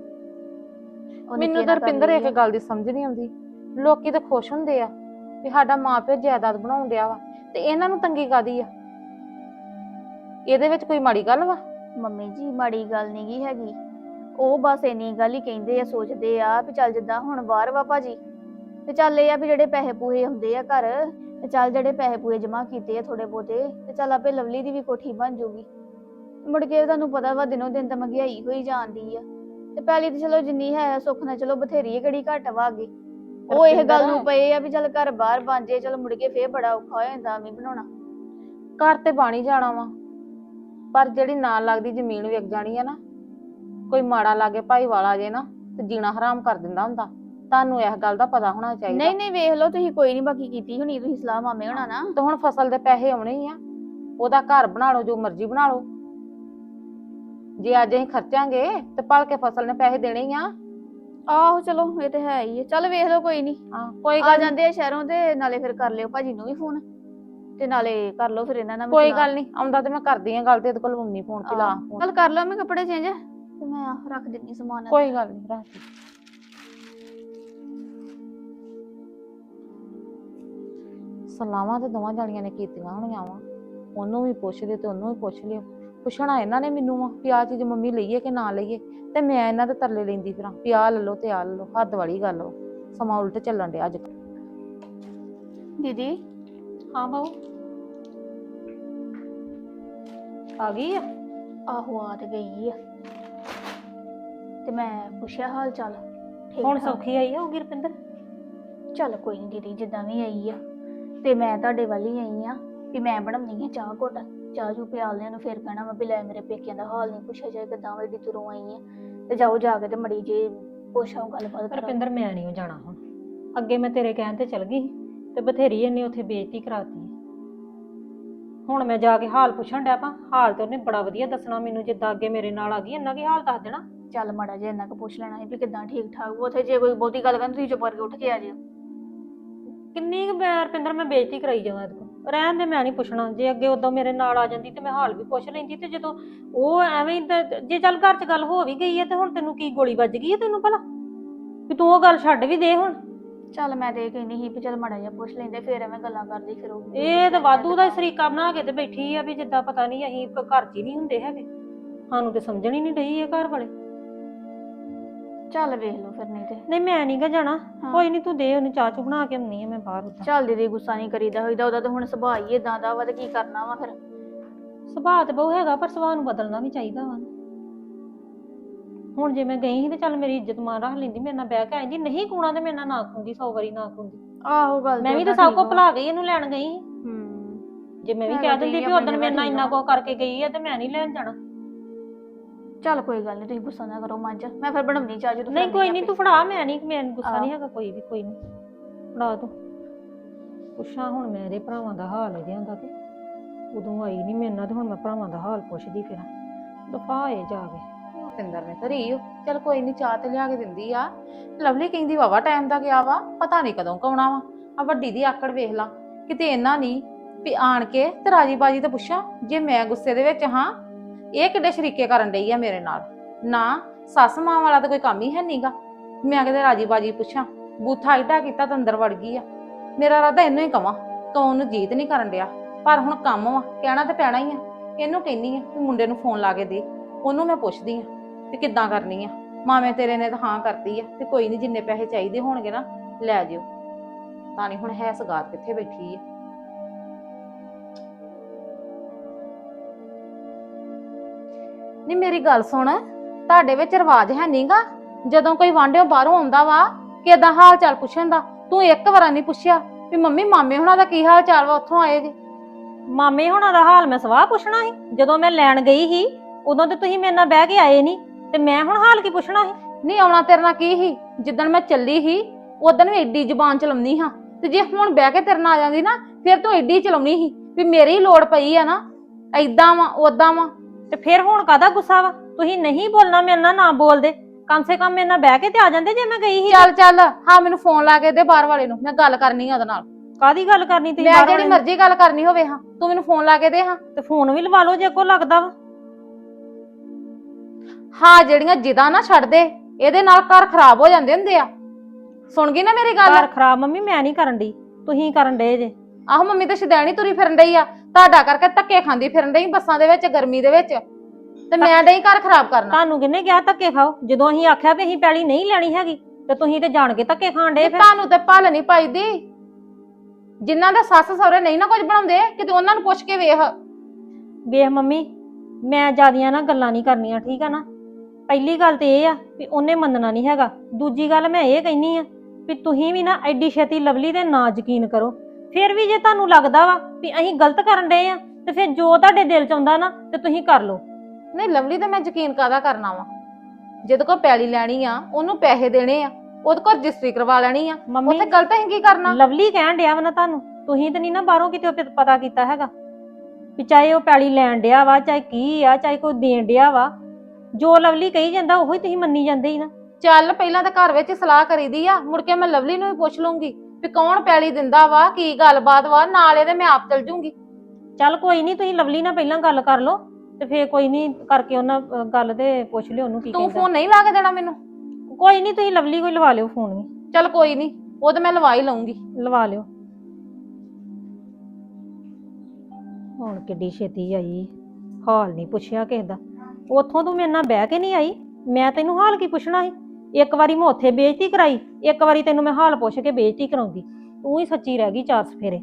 ਉਹ ਮੈਨੂੰ ਤਾਂ ਰਪਿੰਦਰ ਇੱਕ ਆ। ਗੱਲ ਦੀ ਸਮਝ ਨਹੀਂ ਆਉਂਦੀ। ਲੋਕੀ ਤਾਂ ਖੁਸ਼ ਹੁੰਦੇ ਆ ਵੀ ਸਾਡਾ ਮਾਪਿਓ ਜਾਇਦਾਦ ਬਣਾਉਣ ਡਿਆ ਵਾ ਤੇ ਇਹਨਾਂ ਨੂੰ ਤੰਗੀ ਕਾਦੀ ਆ? ਇਹਦੇ ਵਿੱਚ ਕੋਈ ਮਾੜੀ ਗੱਲ ਵਾ? ਮੰਮੀ ਜੀ ਮਾੜੀ ਗੱਲ ਨਹੀਂ ਗੀ ਹੈਗੀ। ਉਹ ਬਸ ਇੰਨੀ ਗੱਲ ਹੀ ਕਹਿੰਦੇ ਆ ਸੋਚਦੇ ਆ ਵੀ ਚੱਲ ਜਿੱਦਾਂ ਹੁਣ ਬਾਹਰ ਵਾ ਭਾਜੀ। ਤੇ ਚੱਲ ਇਹ ਆ ਵੀ ਜਿਹੜੇ ਪੈਸੇ ਪੂਹੇ ਹੁੰਦੇ ਆ ਘਰ ਤੇ ਚੱਲ ਜਿਹੜੇ ਪੈਸੇ ਪੂਹੇ ਜਮਾ ਕੀਤੇ ਆ ਥੋੜੇ ਬਹੁਤੇ ਤੇ ਚੱਲ ਆਪੇ ਲਵਲੀ ਦੀ ਵੀ ਕੋਠੀ ਬਣ ਜੂਗੀ। ਮੁੜ ਕੇ ਤੁਹਾਨੂੰ ਪਤਾ ਵਾ ਦਿਨੋਂ ਦਿਨ ਤਾਂ ਮਹਿੰਗਾਈ ਹੋਈ ਜਾਂਦੀ ਆ। ਤੇ ਪਹਿਲੀ ਤੇ ਚਲੋ ਜਿੰਨੀ ਹੈ ਸੁੱਖ ਨਾਲ ਚਲੋ ਬਥੇਰੀ ਹੈ ਕਿਹੜੀ ਘੱਟ ਵਾ ਅੱਗੇ। ਉਹ ਇਹ ਗੱਲ ਨੂੰ ਪਏ ਆ ਵੀ ਚੱਲ ਘਰ ਬਾਹਰ ਬਣ ਜੇ ਚਲ ਮੁੜ ਕੇ ਫੇਰ ਬੜਾ ਔਖਾ ਹੋ ਜਾਂਦਾ ਵੀ ਬਣਾਉਣਾ। ਘਰ ਤੇ ਬਣ ਹੀ ਜਾਣਾ ਵਾ। ਪਰ ਜਿਹੜੀ ਨਾਲ ਲੱਗਦੀ ਜ਼ਮੀਨ ਵਿਕ ਜਾਣੀ ਆ ਨਾ ਕੋਈ ਮਾੜਾ ਲਾਗੇ ਭਾਈ ਵਾਲਾ ਜੇ ਨਾ ਤੇ ਜੀਣਾ ਹਰਾਮ ਕਰ ਦਿੰਦਾ ਹੁੰਦਾ। ਤੁਹਾਨੂੰ ਇਸ ਗੱਲ ਦਾ ਪਤਾ ਹੋਣਾ ਚਾਹੀਦਾ। ਨਹੀਂ ਨਹੀਂ ਵੇਖ ਲਓ ਤੁਸੀਂ ਕੋਈ ਨਹੀਂ ਬਾਕੀ ਕੀਤੀ ਹੋਣੀ ਤੁਸੀਂ ਸਲਾਹ ਮਾਮੇ ਹੋਣਾ ਨਾ। ਤੇ ਹੁਣ ਫਸਲ ਦੇ ਪੈਸੇ ਆਉਣੇ ਹੀ ਆ। ਉਹਦਾ ਘਰ ਬਣਾ ਲਓ ਜੋ ਮਰਜ਼ੀ ਬਣਾ ਲਓ। ਜੇ ਅੱਜ ਅਸੀਂ ਖਰਚਾਂਗੇ ਤੇ ਪਲ ਕੇ ਫਸਲ ਨੇ ਪੈਸੇ ਦੇਣੇ ਹੀ ਆ ਆਹੋ ਚਲੋ ਇਹ ਤੇ ਹੈ ਹੀ ਹੈ ਚੱਲ ਵੇਖ ਲਓ ਕੋਈ ਨਹੀਂ ਹਾਂ, ਕੋਈ ਆ ਗੱਲ ਜਾਂਦੇ ਆ ਸ਼ਹਿਰੋਂ ਤੇ ਨਾਲੇ ਫਿਰ ਕਰ ਲਿਓ ਭਾਜੀ ਨੂੰ ਵੀ ਫੋਨ ਤੇ ਨਾਲੇ ਕਰ ਲਓ ਫਿਰ ਇਹਨਾਂ ਨਾਲ ਵੀ ਕੋਈ। ਗੱਲ ਨਹੀਂ ਆਉਂਦਾ ਤੇ ਮੈਂ ਕਰਦੀ ਆ ਗੱਲ ਤੇ ਇਹਦੇ ਕੋਲ ਮੰਮੀ ਫੋਨ ਤੇ ਲਾ ਆਹੋ। phone। ਚੱਲ ਕਰ ਲਓ ਮੈਂ ਕੱਪੜੇ ਚੇਂਜ ਤੇ ਮੈਂ ਆਹ ਰੱਖ ਦਿੰਨੀ ਸਮਾਨ ਕੋਈ ਗੱਲ ਨਹੀਂ ਰੱਖ ਦੇ। ਸਲਾਹਾਂ ਤੇ ਦੋਵਾਂ ਜਾਣੀਆਂ ਨੇ ਕੀਤੀਆਂ ਹੋਣੀਆਂ ਵਾ ਉਹਨੂੰ ਵੀ ਪੁੱਛ ਲਿਓ ਤੇ ਉਹਨੂੰ ਵੀ ਪੁੱਛ ਲਿਓ ਪੁੱਛਣਾ ਇਹਨਾਂ ਨੇ ਮੈਨੂੰ ਵਾ ਵੀ ਆਹ ਚੀਜ਼ ਮੰਮੀ ਲਈਏ ਕਿ ਨਾ ਲਈਏ। ਤੇ ਮੈਂ ਇਹਨਾਂ ਦੇ ਤਰਲੇ ਲੈਂਦੀ ਫਿਰਾਂ ਵੀ ਆਹ ਲੈ ਲਓ ਤੇ ਆਹ ਲੈ ਲਓ ਹੱਦ ਵਾਲੀ ਗੱਲ ਵਾ। ਸਮਾਂ ਉਲਟ ਚੱਲਣ ਡਿਆ ਅੱਜ। ਦੀਦੀ ਹਾਂ ਬਾਊ। ਆ ਗਈ ਆ? ਆਹੋ ਆ ਤੇ ਗਈ ਆ। ਤੇ ਮੈਂ ਪੁੱਛਿਆ ਹਾਲ ਚਾਲ। ਠੀਕ ਹੁਣ ਠਾਕ? ਸੌਖੀ ਆਈ ਆ ਉਹ ਗੁਰਪਿੰਦਰ? ਚੱਲ ਕੋਈ ਨਹੀਂ ਦੀਦੀ ਜਿੱਦਾਂ ਵੀ ਆਈ ਆ। ਤੇ ਮੈਂ ਤੁਹਾਡੇ ਵੱਲ ਹੀ ਆਈ ਆ ਵੀ ਮੈਂ ਬਣਾਉਣੀ ਆ ਚਾਹ ਘੁੱਟ। ਚਾਹ ਜੂ ਪਿਆਲਿਆਂ ਨੂੰ ਫੇਰ ਕਹਿਣਾ ਮੈਂ ਵੀ ਲੈ ਮੇਰੇ ਪੇਕਿਆਂ ਦਾ ਹਾਲ ਨਹੀਂ ਪੁੱਛਿਆ ਜਾਏ ਕਿਦਾਂ ਵਾ ਏਡੀ ਦੂਰੋਂ ਆਈ ਆ। ਤੇ ਜਾਓ ਜਾ ਕੇ ਤੇ ਮੜੀ ਜੇ ਪੁੱਛਾਓ ਗੱਲਬਾਤ ਕਰਾਓ। ਰੁਪਿੰਦਰ ਮੈਂ ਨਹੀਂ ਜਾਣਾ ਹੁਣ। ਅੱਗੇ ਮੈਂ ਤੇਰੇ ਕਹਿਣ ਤੇ ਚਲ ਗਈ ਸੀ ਤੇ ਬਥੇਰੀ ਇਹਨੇ ਉੱਥੇ ਬੇਇੱਜ਼ਤੀ ਕਰਾਤੀ ਹੁਣ ਮੈਂ ਜਾ ਕੇ ਹਾਲ ਪੁੱਛਣ ਡਿਆ ਪਾ ਹਾਲ ਤੇ ਉਹਨੇ ਬੜਾ ਵਧੀਆ ਦੱਸਣਾ ਮੈਨੂੰ ਜਿੱਦਾਂ ਅੱਗੇ ਮੇਰੇ ਨਾਲ ਆ ਗਈ ਇੰਨਾ ਕੀ ਹਾਲ ਦੱਸ ਦੇਣਾ। ਚੱਲ ਮਾੜਾ ਜਿਹਾ ਇੰਨਾ ਕੁ ਪੁੱਛ ਲੈਣਾ ਸੀ ਵੀ ਕਿਦਾਂ ਠੀਕ ਠਾਕ ਉੱਥੇ ਜੇ ਕੋਈ ਬਹੁਤੀ ਗੱਲ ਕਰਨ ਤੁਸੀਂ ਚੁੱਪ ਕਰਕੇ ਉੱਠ ਕੇ ਆ ਜਿਓ। ਕਿੰਨੀ ਕੁ ਮੈਂ ਰੁਪਿੰਦਰ ਮੈਂ ਬੇਇੱਜ਼ਤੀ ਕਰਾਈ ਜਾਵਾਂ ਇਹਦੇ ਕੋਲ। ਰਹਿਣ ਦੇ ਮੈਂ ਨਹੀਂ ਪੁੱਛਣਾ। ਜੇ ਅੱਗੇ ਉਦੋਂ ਮੇਰੇ ਨਾਲ ਆ ਜਾਂਦੀ ਤੇ ਮੈਂ ਹਾਲ ਵੀ ਪੁੱਛ ਲੈਂਦੀ ਤੇ ਜਦੋਂ ਉਹ ਐਵੇਂ ਹੀ ਤਾਂ- ਜੇ ਚੱਲ ਘਰ 'ਚ ਗੱਲ ਹੋ ਵੀ ਗਈ ਹੈ ਤੇ ਹੁਣ ਤੈਨੂੰ ਕੀ ਗੋਲੀ ਵੱਜ ਗਈ ਹੈ ਤੈਨੂੰ ਭਲਾ? ਵੀ ਤੂੰ ਉਹ ਗੱਲ ਛੱਡ ਵੀ ਦੇ ਹੁਣ। ਚੱਲ ਮੈਂ ਤੇ ਇਹ ਕਹਿੰਦੀ ਸੀ ਵੀ ਚੱਲ ਮਾੜਾ ਜਿਹਾ ਪੁੱਛ ਲੈਂਦੇ ਫੇਰ ਐਵੇਂ ਗੱਲਾਂ ਕਰਦੀ ਫਿਰੋਗੀ ਇਹ ਤਾਂ ਵਾਧੂ ਦਾ ਹੀ ਸਰੀਕਾ ਬਣਾ ਕੇ ਤੇ ਬੈਠੀ ਆ ਵੀ ਜਿੱਦਾਂ ਪਤਾ ਨਹੀਂ ਅਸੀਂ ਕ- ਘਰ 'ਚ ਹੀ ਨਹੀਂ ਹੁੰਦੇ ਹੈਗੇ। ਸਾਨੂੰ ਤੇ ਸਮਝਣ ਹੀ ਨਹੀਂ ਡਈ ਇਹ ਘਰ ਵਾਲੇ। ਚੱਲ ਵੇਖ ਲਓ ਫਿਰ ਨਹੀਂ ਤੇ। ਨਹੀਂ ਮੈਂ ਨਹੀਂ ਗਾ ਜਾਣਾ। ਹਾਂ। ਕੋਈ ਨਹੀਂ ਤੂੰ ਦੇ ਉਹਨੂੰ ਚਾਹ ਚੂ ਬਣਾ ਕੇ ਆਉਣੀ ਆ ਮੈਂ ਬਾਹਰ ਉੱਤਾਂ ਚੱਲ ਦੀਦੀ ਗੁੱਸਾ ਨਹੀਂ ਕਰੀਦਾ ਹੋਈਦਾ ਉਹਦਾ ਤਾਂ ਹੁਣ ਸੁਭਾਅ ਹੀ ਇਦਾਂ ਦਾ ਵਾ ਤੇ ਕੀ ਕਰਨਾ ਵਾ ਫਿਰ? ਸੁਭਾਅ ਤੇ ਬਹੁ ਹੈਗਾ ਪਰ ਸੁਭਾਅ ਨੂੰ ਬਦਲਣਾ ਵੀ ਚਾਹੀਦਾ ਵਾ। ਹੁਣ ਜੇ ਮੈਂ ਗਈ ਸੀ ਤੇ ਚੱਲ ਮੇਰੀ ਇੱਜ਼ਤ ਮਾਨ ਰੱਖ ਲੈਂਦੀ ਮੇਰੇ ਨਾਲ ਬਹਿ ਕੇ ਆਂਦੀ ਨਹੀਂ ਕੂਣਾ ਤੇ ਮੇਰੇ ਨਾਲ ਨਾ ਖੂੰਗੀ 100 ਵਾਰੀ ਨਾ ਖੂੰਗੀ ਆਹੋ ਗੱਲ ਮੈਂ ਵੀ ਤਾਂ ਸਭ ਕੋ ਭੁਲਾ ਗਈ ਇਹਨੂੰ ਲੈਣ ਗਈ ਸੀ। ਹੂੰ। ਜੇ ਮੈਂ ਵੀ ਕਹਿ ਦਿੰਦੀ ਇਹ ਵੀ ਆਪਣੀ ਉਦੋਂ ਮੇਰੇ ਨਾਲ ਇੰਨਾ ਠੀਕ ਕੋ ਕਰਕੇ ਗਈ ਆ ਤੇ ਮੈਂ ਨਹੀਂ ਲੈਣ ਜਾਣਾ। ਚੱਲ ਕੋਈ ਗੱਲ ਨਹੀਂ ਤੁਸੀਂ ਗੁੱਸਾ ਨਾ ਕਰੋ ਮਨ ਚ। ਮੈਂ ਫਿਰ ਬਣਾਉਣੀ ਚਾਹ ਜਦੋਂ ਨਹੀਂ ਕੋਈ ਨਹੀਂ ਤੂੰ ਫੜਾ ਮੈਂ ਨਹੀਂ ਮੈਨੂੰ ਗੁੱਸਾ। ਨਹੀਂ ਹੈਗਾ ਕੋਈ ਵੀ ਕੋਈ ਨਹੀਂ। ਫੜਾ ਤੂੰ। ਪੁੱਛਾਂ ਹੁਣ ਮੈਂ ਇਹਦੇ ਭਰਾਵਾਂ ਦਾ ਹਾਲ ਇਹਦੇ ਹੁੰਦਾ ਤੇ। ਉਦੋਂ ਆਈ ਨਹੀਂ ਮੇਰੇ ਨਾਲ ਤੇ ਹੁਣ ਮੈਂ ਭਰਾਵਾਂ ਦਾ ਹਾਲ ਪੁੱਛਦੀ ਫਿਰਾਂ। ਦਫਾ ਏ ਜਾ ਕੇ। ਪਿੰਦਰ ਨੇ ਧਰੀ ਓ ਚਲ ਕੋਈ ਨਹੀਂ ਚਾਹ ਤੇ ਲਿਆ ਕੇ ਦਿੰਦੀ ਆ। ਲਵਲੀ ਕਹਿੰਦੀ ਵਾਵਾ ਟਾਈਮ ਦਾ ਗਿਆ ਵਾ ਪਤਾ ਨਹੀਂ ਕਦੋਂ ਕਉਣਾ ਵਾ। ਆ ਵੱਡੀ ਦੀ ਆਕੜ ਵੇਖ ਲਾ। ਕਿਤੇ ਇੰਨਾ ਨਹੀਂ ਵੀ ਆਣ ਕੇ ਤੇ ਰਾਜੀ ਬਾਜੀ ਤੇ ਪੁੱਛਾਂ ਜੇ ਮੈਂ ਗੁੱਸੇ ਦੇ ਵਿੱਚ ਹਾਂ ਇਹ ਕਿੱਡੇ ਸ਼ਰੀਕੇ ਕਰਨ ਡਈ ਆ ਮੇਰੇ ਨਾਲ। ਨਾ, ਸੱਸ ਮਾਂ ਵਾਲਾ ਤਾਂ ਕੋਈ ਕੰਮ ਹੀ ਹੈ ਨਹੀਂਗਾ ਮੈਂ ਕਿਤੇ ਰਾਜੀ ਬਾਜੀ ਪੁੱਛਾਂ, ਬੂਥਾ ਏਡਾ ਕੀਤਾ ਤਾਂ ਅੰਦਰ ਵੜ ਗਈ ਆ। ਮੇਰਾ ਰਾਦਾ ਇਹਨੂੰ ਹੀ ਕਵਾਂ ਕੌਣ ਉਹਨੂੰ ਜੀਤ ਨਹੀਂ ਕਰਨ ਡਿਆ। ਪਰ ਹੁਣ ਕੰਮ ਵਾ, ਕਹਿਣਾ ਤੇ ਪੈਣਾ ਹੀ ਆ। ਇਹਨੂੰ ਕਹਿੰਨੀ ਆ ਵੀ ਮੁੰਡੇ ਨੂੰ ਫੋਨ ਲਾ ਕੇ ਦੇ, ਉਹਨੂੰ ਮੈਂ ਪੁੱਛਦੀ ਆ ਵੀ ਕਿੱਦਾਂ ਕਰਨੀ ਆ। ਮਾਵੇਂ ਤੇਰੇ ਨੇ ਤਾਂ ਹਾਂ ਕਰਤੀ ਆ ਤੇ ਕੋਈ ਨਹੀਂ ਜਿੰਨੇ ਪੈਸੇ ਚਾਹੀਦੇ ਹੋਣਗੇ ਨਾ, ਲੈ ਜਿਓ। ਤਾਂ ਨਹੀਂ ਹੁਣ ਹੈ ਸਗਾਤ ਕਿੱਥੇ ਬੈਠੀ ਆ। ਨਹੀਂ ਮੇਰੀ ਗੱਲ ਸੁਣ ਤੁਹਾਡੇ ਵਿੱਚ ਰਿਵਾਜ ਹੈ ਨਹੀਂਗਾ ਜਦੋਂ ਕੋਈ ਵਾਂਡਿਓ ਬਾਹਰੋਂ ਆਉਂਦਾ ਵਾ ਕਿਦਾਂ ਹਾਲ ਚਾਲ ਪੁੱਛਣ ਦਾ? ਤੂੰ ਇੱਕ ਵਾਰ ਨਹੀਂ ਪੁੱਛਿਆ ਵੀ ਮੰਮੀ ਮਾਮੇ ਹੁਣਾਂ ਦਾ ਕੀ ਹਾਲ ਚਾਲ ਵਾ ਉੱਥੋਂ ਆਏ ਜੀ? ਮਾਮੇ ਹੁਣਾਂ ਦਾ ਹਾਲ ਮੈਂ ਸਵਾਹ ਪੁੱਛਣਾ ਸੀ। ਜਦੋਂ ਮੈਂ ਲੈਣ ਗਈ ਸੀ ਉਦੋਂ ਤੇ ਤੁਸੀਂ ਮੇਰੇ ਨਾਲ ਬਹਿ ਕੇ ਆਏ ਨਹੀਂ ਤੇ ਮੈਂ ਹੁਣ ਹਾਲ ਕੀ ਪੁੱਛਣਾ ਸੀ? ਨਹੀਂ ਆਉਣਾ ਤੇਰੇ ਨਾਲ ਕੀ ਸੀ? ਜਿੱਦਣ ਮੈਂ ਚੱਲੀ ਸੀ ਉਦੋਂ ਵੀ ਐਡੀ ਜ਼ੁਬਾਨ ਚਲਾਉਣੀ ਹਾਂ। ਤੇ ਜੇ ਹੁਣ ਬਹਿ ਕੇ ਤੇਰੇ ਨਾਲ ਆ ਜਾਂਦੀ ਨਾ ਫਿਰ ਤੂੰ ਐਡੀ ਚਲਾਉਣੀ ਸੀ ਵੀ ਮੇਰੀ ਲੋੜ ਪਈ ਆ ਨਾ। ਐਦਾਂ ਵਾ ਉਦਾਂ ਵਾ। ਤੇ ਫਿਰ ਹੁਣ ਕਾਦਾ ਗੁੱਸਾ ਵਾ? ਤੁਸੀਂ ਨਹੀਂ ਬੋਲਣਾ ਮੇਰੇ ਨਾਲ ਨਾ ਬੋਲਦੇ। ਕਮ ਸੇ ਕਮ ਮੇਰੇ ਨਾਲ ਬਹਿ ਕੇ ਤੇ ਆ ਜਾਂਦੇ ਜੇ ਮੈਂ ਗਈ ਸੀ ਚੱਲ ਚੱਲ। ਹਾਂ ਮੈਨੂੰ ਫੋਨ ਲਾ ਕੇ ਦੇ ਬਾਹਰ ਵਾਲੇ ਨੂੰ। ਮੈਂ ਗੱਲ ਕਰਨੀ ਆ ਉਹਦੇ ਨਾਲ। ਕਾਦੀ ਗੱਲ ਕਰਨੀ ਤੁਸੀਂ ਮੈਂ ਜਿਹੜੀ ਮਰਜ਼ੀ ਗੱਲ ਕਰਨੀ ਹੋਵੇ ਹਾਂ। ਤੂੰ ਮੈਨੂੰ ਫੋਨ ਲਾ ਕੇ ਦੇ ਹਾਂ? ਤੇ ਫੋਨ ਵੀ ਲਵਾ ਲਓ ਜੇ ਕੋ ਲੱਗਦਾ ਵਾ। ਹਾਂ ਜਿਹੜੀਆਂ ਜਿਦਾਂ ਨਾ ਛੱਡ ਦੇ ਇਹਦੇ ਨਾਲ ਘਰ ਖਰਾਬ ਹੋ ਜਾਂਦੇ ਹੁੰਦੇ ਆ। ਸੁਣ ਗਈ ਨਾ ਮੇਰੀ ਗੱਲ? ਘਰ ਖਰਾਬ ਮੰਮੀ ਮੈਂ ਨਹੀਂ ਕਰਨ ਡਈ। ਤੁਸੀਂ ਕਰਨ ਡੇ ਜੇ। ਆਹੋ ਮੰਮੀ ਤਾਂ ਸ਼ਦੈਣੀ ਤੁਰੀ ਫਿਰਨ ਡਈ ਆ। ਤੁਹਾਡਾ ਕਰਕੇ ਧੱਕੇ ਖਾਂਦੀ ਫਿਰਨ ਡਈ ਬੱਸਾਂ ਦੇ ਵਿੱਚ ਗਰਮੀ ਦੇ ਵਿੱਚ। ਤੇ ਮੈਂ ਡਈ ਘਰ ਖਰਾਬ ਕਰਨਾ। ਤੁਹਾਨੂੰ ਕਿੰਨੇ ਕਿਹਾ ਧੱਕੇ ਖਾਓ? ਜਦੋਂ ਅਸੀਂ ਆਖਿਆ ਵੀ ਅਸੀਂ ਪੈਲੀ ਨਹੀਂ ਲੈਣੀ ਹੈਗੀ ਤੇ ਤੁਸੀਂ ਤੇ ਜਾਣ ਕੇ ਧੱਕੇ ਖਾਣ ਡੇ ਫਿਰ। ਤੁਹਾਨੂੰ ਤੇ ਭਲ ਨਹੀਂ ਪਾਈਦੀ। ਜਿਨ੍ਹਾਂ ਦਾ ਸੱਸ ਸਹੁਰੇ ਨਹੀਂ ਨਾ ਕੁਝ ਬਣਾਉਂਦੇ ਕਿਤੇ ਉਹਨਾਂ ਨੂੰ ਪੁੱਛ ਕੇ ਵੇਖ। ਵੇਖ ਮੰਮੀ ਮੈਂ ਜਿਆਦੀਆਂ ਨਾ ਗੱਲਾਂ ਨਹੀਂ ਕਰਨੀਆਂ ਠੀਕ ਆ ਨਾ? ਪਹਿਲੀ ਗੱਲ ਤੇ ਇਹ ਆ ਵੀ ਉਹਨੇ ਮੰਨਣਾ ਨਹੀਂ ਹੈਗਾ। ਦੂਜੀ ਗੱਲ ਮੈਂ ਇਹ ਕਹਿਨੀ ਆ ਵੀ ਤੁਸੀਂ ਵੀ ਨਾ ਐਡੀ ਛੇਤੀ ਲਵਲੀ ਤੇ ਨਾ ਯਕੀਨ ਕਰੋ। ਫਿਰ ਵੀ ਜੇ ਤੁਹਾਨੂੰ ਲੱਗਦਾ ਵਾ ਵੀ ਅਸੀਂ ਗਲਤ ਕਰਨ ਡਏ ਆ ਤੇ ਫਿਰ ਜੋ ਤੁਹਾਡੇ ਦਿਲ ਚ ਆਉਂਦਾ ਨਾ ਤੇ ਤੁਸੀਂ ਕਰ ਲਓ। ਨਹੀਂ ਲਵਲੀ ਤੇ ਮੈਂ ਯਕੀਨ ਕਾਦਾ ਕਰਨਾ ਵਾ? ਜਿਹਦੇ ਕੋਲ ਪੈਲੀ ਲੈਣੀ ਆ ਉਹਨੂੰ ਪੈਸੇ ਦੇਣੇ ਆ ਉਹਦੇ ਕੋਲ ਰਜਿਸਟਰੀ ਕਰਵਾ ਲੈਣੀ ਆ ਮੰਮੀ ਉੱਥੇ ਗਲਤ ਅਸੀਂ ਕੀ ਕਰਨਾ? ਲਵਲੀ ਕਹਿਣ ਡਿਆ ਵਾ ਨਾ ਤੁਹਾਨੂੰ ਤੁਸੀਂ ਤੇ ਨਹੀਂ ਨਾ ਬਾਹਰੋਂ ਕਿਤੇ ਪ- ਪਤਾ ਕੀਤਾ ਹੈਗਾ ਵੀ ਚਾਹੇ ਉਹ ਪੈਲੀ ਲੈਣ ਡਿਆ ਵਾ ਚਾਹੇ ਕੀ ਆ ਚਾਹੇ ਕੋਈ ਦੇਣ ਡਿਆ ਵਾ ਜੋ ਲਵਲੀ ਕਹੀ ਜਾਂਦਾ ਉਹੀ ਤੁਸੀਂ ਮੰਨੀ ਜਾਂਦੇ ਹੀ ਨਾ। ਚੱਲ ਪਹਿਲਾਂ ਤਾਂ ਘਰ ਵਿੱਚ ਸਲਾਹ ਕਰੀਦੀ ਆ ਮੁੜ ਕੇ ਮੈਂ ਲਵਲੀ ਨੂੰ ਵੀ ਪੁੱਛ ਲੂੰਗੀ ਵੀ ਕੌਣ ਪੈਲੀ ਦਿੰਦਾ ਵਾ ਕੀ ਗੱਲਬਾਤ ਵਾ ਨਾਲ ਇਹਦੇ ਮੈਂ ਆਪ ਚਲ ਜੂੰਗੀ। ਚੱਲ ਕੋਈ ਨਹੀਂ ਤੁਸੀਂ ਲਵਲੀ ਨਾਲ ਪਹਿਲਾਂ ਗੱਲ ਕਰ ਲਓ ਤੇ ਫੇਰ ਕੋਈ ਨਹੀਂ ਕਰਕੇ ਉਹਨਾਂ ਅ, ਗੱਲ ਤੇ ਪੁੱਛ ਲਿਓ ਉਹਨੂੰ ਕੀ ਤੂੰ ਕਹਿੰਦਾ। ਫੋਨ ਨਹੀਂ ਲਾ ਕੇ ਦੇਣਾ ਮੈਨੂੰ? ਕੋਈ ਨਹੀਂ ਤੁਸੀਂ ਲਵਲੀ ਕੋਈ ਲਵਾ ਲਿਓ ਫੋਨ ਵੀ। ਚੱਲ ਕੋਈ ਨਹੀਂ ਉਹ ਤਾਂ ਮੈਂ ਲਵਾ ਹੀ ਲਊਂਗੀ। ਲਵਾ ਲਿਓ। ਹੁਣ ਕਿੱਡੀ ਛੇਤੀ ਆਈ ਹਾਲ ਨਹੀਂ ਪੁੱਛਿਆ ਕਿਸੇ ਦਾ। ਉੱਥੋਂ ਤੂੰ ਮੇਰੇ ਨਾਲ ਬਹਿ ਕੇ ਨਹੀਂ ਆਈ? ਮੈਂ ਤੈਨੂੰ ਹਾਲ ਕੀ ਪੁੱਛਣਾ ਸੀ? ਇੱਕ ਵਾਰੀ ਮੈਂ ਉੱਥੇ ਬੇਇੱਜ਼ਤੀ ਕਰਾਈ, ਇੱਕ ਵਾਰੀ ਤੈਨੂੰ ਮੈਂ ਹਾਲ ਪੁੱਛ ਕੇ ਬੇਇੱਜ਼ਤੀ ਕਰਾਉਂਦੀ। ਤੂੰ ਹੀ ਸੱਚੀ ਰਹਿ ਗਈ ਚਾਰ ਸਫੇਰੇ।